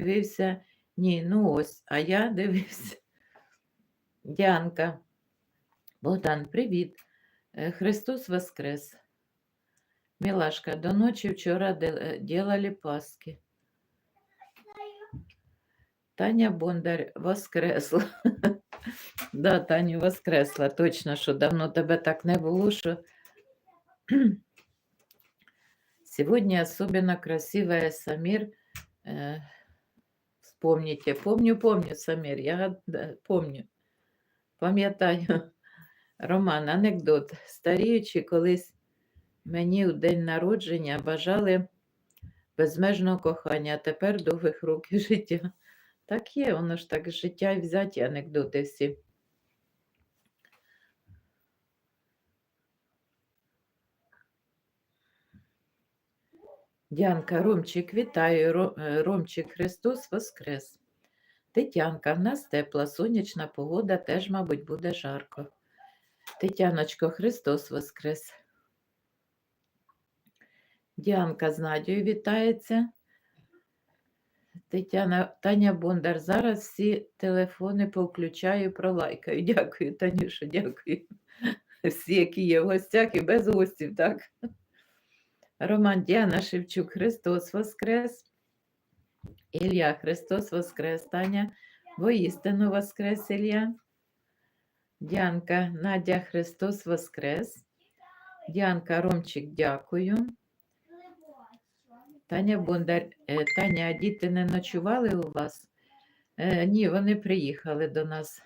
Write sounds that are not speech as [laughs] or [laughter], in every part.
дивився. Ні, ну ось, а я дивився. Діанка. Богдан, привіт. Е, Христос Воскрес. Мілашка, до ночі вчора де- делали паски. Таня Бондар воскресла. [laughs] Да, Таню воскресла. Точно, що давно тебе так не було, що [clears throat] Сегодня особенно красивая Самир. Вспомните. Помню, помню, Самир. Я помню. Пам'ятаю. [laughs] Роман, анекдот. Старіючи, колись мені у день народження бажали безмежного кохання, а тепер довгих років життя. Так є, воно ж так життя і взяті анекдоти всі. Дянка, Ромчик, вітаю. Е, Ромчик, Христос Воскрес. Тетянка, в нас тепла, сонячна погода, теж, мабуть, буде жарко. Тетяночко, Христос Воскрес. Діанка з Надією вітається. Тетяна, Таня Бондар, зараз всі телефони повключаю, пролайкаю. Дякую, Танюша, дякую. Всі, які є в гостях і без гостів, так? Роман Діана Шевчук, Христос Воскрес. Ілля Христос Воскрес, Таня, воістину Воскрес Ілля. Діанка, Надя Христос Воскрес. Діанка Ромчик, дякую. Таня Бондар, е, Таня, діти не ночували у вас? Е, ні, вони приїхали до нас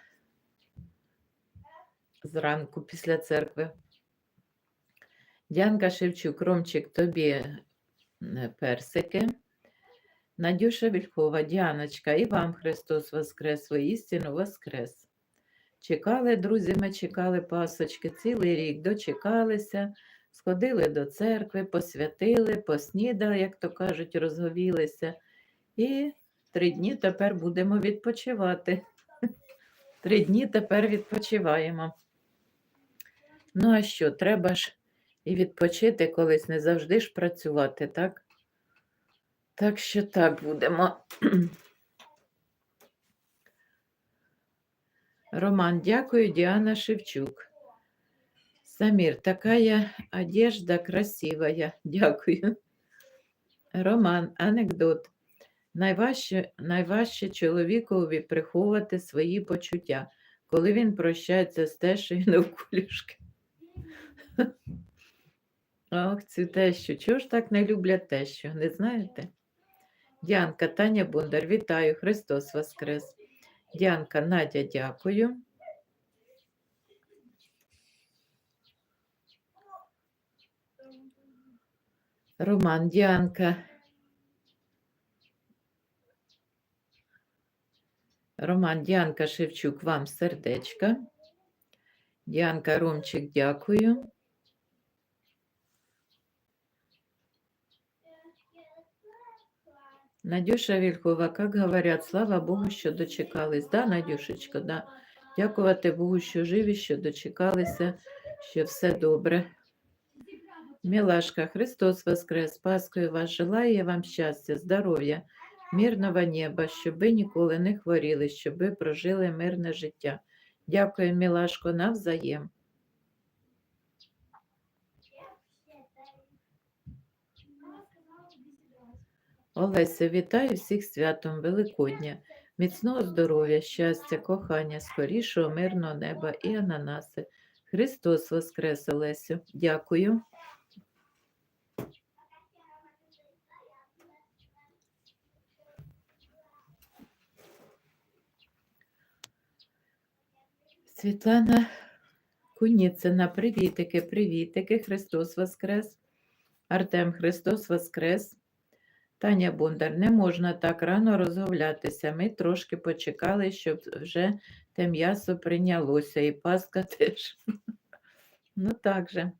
зранку після церкви. Діанка Шевчук, Ромчик, тобі е, персики. Надюша Вільхова, Діаночка, і вам Христос Воскрес, воістину Воскрес. Чекали, друзі, ми чекали пасочки цілий рік, дочекалися, сходили до церкви, посвятили, поснідали, як то кажуть, розговілися. І три дні тепер будемо відпочивати. Три дні тепер відпочиваємо. Ну, а що, треба ж і відпочити колись, не завжди ж працювати, так? Так що так будемо. Роман, дякую, Діана Шевчук. Самір, такая одежда красивая. Дякую. Роман, анекдот. Найважче, найважче чоловікові приховувати свої почуття, коли він прощається з тещою навколішки. Ох, цю тещу. Чого ж так не люблять тещу, не знаєте? Діанка, Таня Бондар, вітаю, Христос Воскрес. Діанка, Надя, дякую. Роман, Діанка. Роман, Діанка Шевчук, вам сердечка. Діанка Ромчик, дякую. Надюша Вільхова, як говорять, слава Богу, що дочекались. Да, Надюшечко, да. Дякувати Богу, що живі, що дочекалися, що все добре. Мілашка, Христос Воскрес, Паскою вас желаю я вам щастя, здоров'я, мирного неба, щоб ви ніколи не хворіли, щоб ви прожили мирне життя. Дякую, Мілашко, навзаєм. Олеся, вітаю всіх святом Великодня, міцного здоров'я, щастя, кохання, скорішого мирного неба і ананаси. Христос Воскрес, Олесю. Дякую. Світлана Куніцина, привітики, привітики, Христос Воскрес. Артем Христос Воскрес. Таня Бондар, не можна так рано розговлятися. Ми трошки почекали, щоб вже те м'ясо прийнялося, і паска [laughs] теж. Ну так же.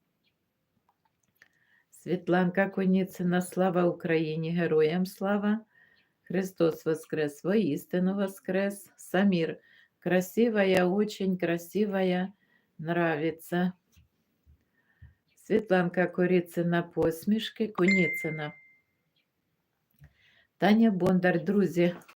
Світланка Коніцина, слава Україні, героям слава. Христос Воскрес, воістину Воскрес. Самір, красивая, очень красивая, нравится. Світланка Коріцина, посмішки, Коніцина. Таня Бондар, друзі,